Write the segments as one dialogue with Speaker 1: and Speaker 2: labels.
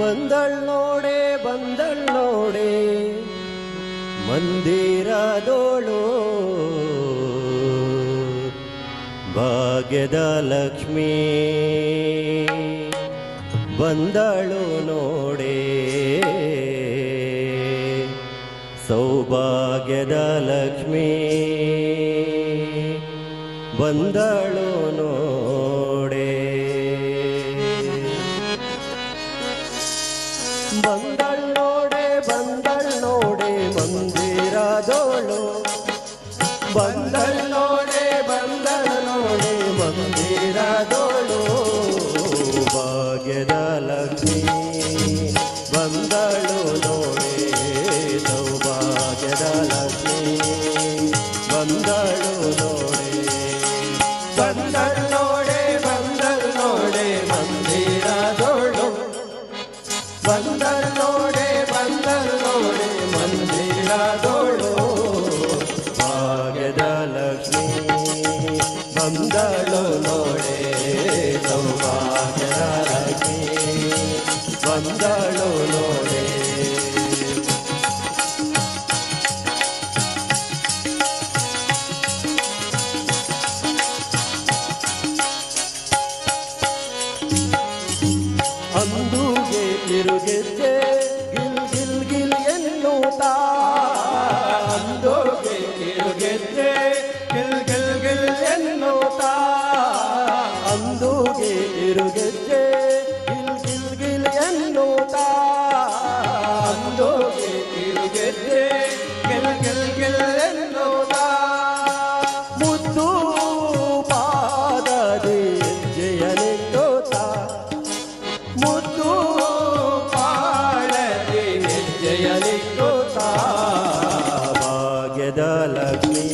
Speaker 1: ಬಂದಳ್ ನೋಡೆ ಬಂದಳ್ ನೋಡೆ ಮಂದಿರದೋಳು. ಭಾಗ್ಯದ ಲಕ್ಷ್ಮೀ ಬಂದಳು ನೋಡೆ. ಸೌಭಾಗ್ಯದ ಲಕ್ಷ್ಮೀ ಬಂದಳು ನೋಡೆ. ಮಂದಿರದೋಳು ಬಂದಳ್ ನೋಡೆ ಬಂದಳು ನೋಡೆ ಮಂದಿರದೋಳು ಭಾಗ್ಯದ ಲಕ್ಷ್ಮೀ, ಬಂದಳು ನೋಡೆ, ಸೌಭಾಗ್ಯದ ಲಕ್ಷ್ಮೀ. ಬಂದಳು ನೋಡೆ ಬಂದಳು ನೋಡೆ ಬಂದಳು ನೋಡೆ ಮಂದಿರದೋಳು ಬಂದಳ್ ಭಾಗ್ಯದ ಲಕ್ಷ್ಮೀ ಬಂದಳು ನೋಡೆ ಸೌಭಾಗ್ಯದ ಲಕ್ಷ್ಮೀ ಬಂದಳು ನೋಡೆ ಅಂದುಗೆ ತಿರುಗೆದ್ದೆ ಅಂದುಗೆ ತಿರುಗೆದ್ದೆ ಗಿಲ್ ಗಿಲ್ ಗಿಲ್ ಎನ್ನುತ್ತಾ ಅಂದುಗೆ ತಿರುಗೆದ್ದೆ ಗಿಲ್ ಗಿಲ್ ಗಿಲ್ ಎನ್ನುತ್ತಾ ಮುದ್ದು ಪಾದದಿ ಜಯನಿಟ್ಟುತ್ತಾ ಮುದ್ದು ಪಾಡದೆ ಜಯನಿಟ್ಟುತ್ತಾ ಭಾಗ್ಯದ ಲಕ್ಷ್ಮಿ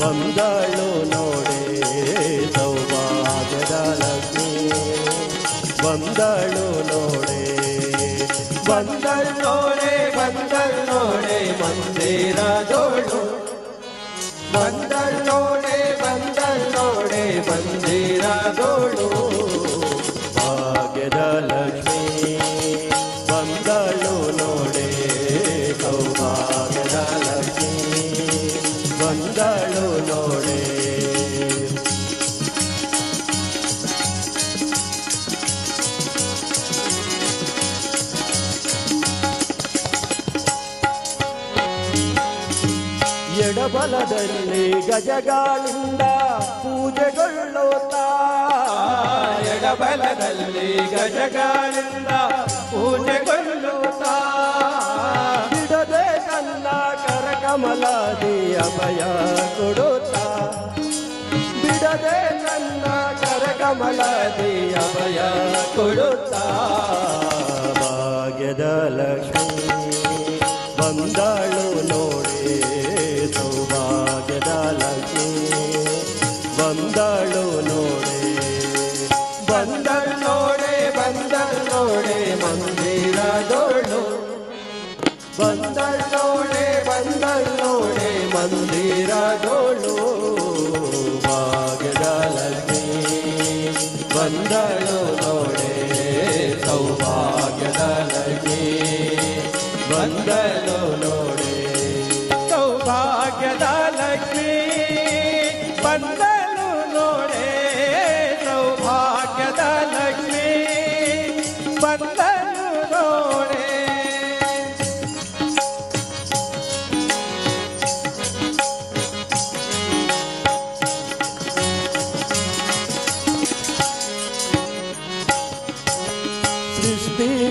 Speaker 1: ಬಂದಳು ನೋಡೆ. ಬಂದಳು ನೋಡೆ. ಬಂದಳು ನೋಡೆ ಬಂದಳು ನೋಡೆ ಮಂದಿರದೋಳು ಬಂದಳ್ ನೋಡೆ ಬಂದಳ್ ನೋಡೆ ಬಂದಿರದೋಳು ಭಾಗ್ಯದ ಲಕ್ಷ್ಮೀ. ಎಡಬಲದಲ್ಲಿ ಗಜಗಾಳಿಂದ ಪೂಜೆಗೊಳ್ಳುತ್ತಾ
Speaker 2: ಎಡಬಲದಲ್ಲಿ ಗಜಗಾಳಿಂದ ಪೂಜೆಗೊಳ್ಳುತ್ತಾ
Speaker 1: ಬಿಡದೆ ತನ್ನ ಕರಕಮಲಾದಿ ಅಭಯ ಕೊಡುತ್ತಾ ಬಿಡದೆ ತನ್ನ ಕರಕಮಲಾದಿ ಅಭಯ ಕೊಡುತ್ತಾ ಭಾಗ್ಯದ ಲಕ್ಷ್ಮೀ ಬಂದಳು ನೋಡೆ ಬಂದಳ್ ನೋಡೆ
Speaker 2: ಮಂದಿರದೋಳು
Speaker 1: ಬಂದಳ್ ನೋಡೆ ಬಂದಳ್ ನೋಡೆ ಮಂದಿರದೋಳು ಭಾಗ್ಯದ ಲಕ್ಷ್ಮೀ ಬಂದಳು ನೋಡೆ ಸೌಭಾಗ್ಯದ ಲಕ್ಷ್ಮೀ ಬಂದಳು ನೋಡೆ
Speaker 2: ಸೌಭಾಗ್ಯದ ಲಕ್ಷ್ಮೀ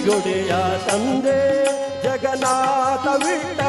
Speaker 1: ಸೃಷ್ಟಿಗೊಡೆಯ ತಂದೆ ಜಗನ್ನಾಥ ವಿಠಲ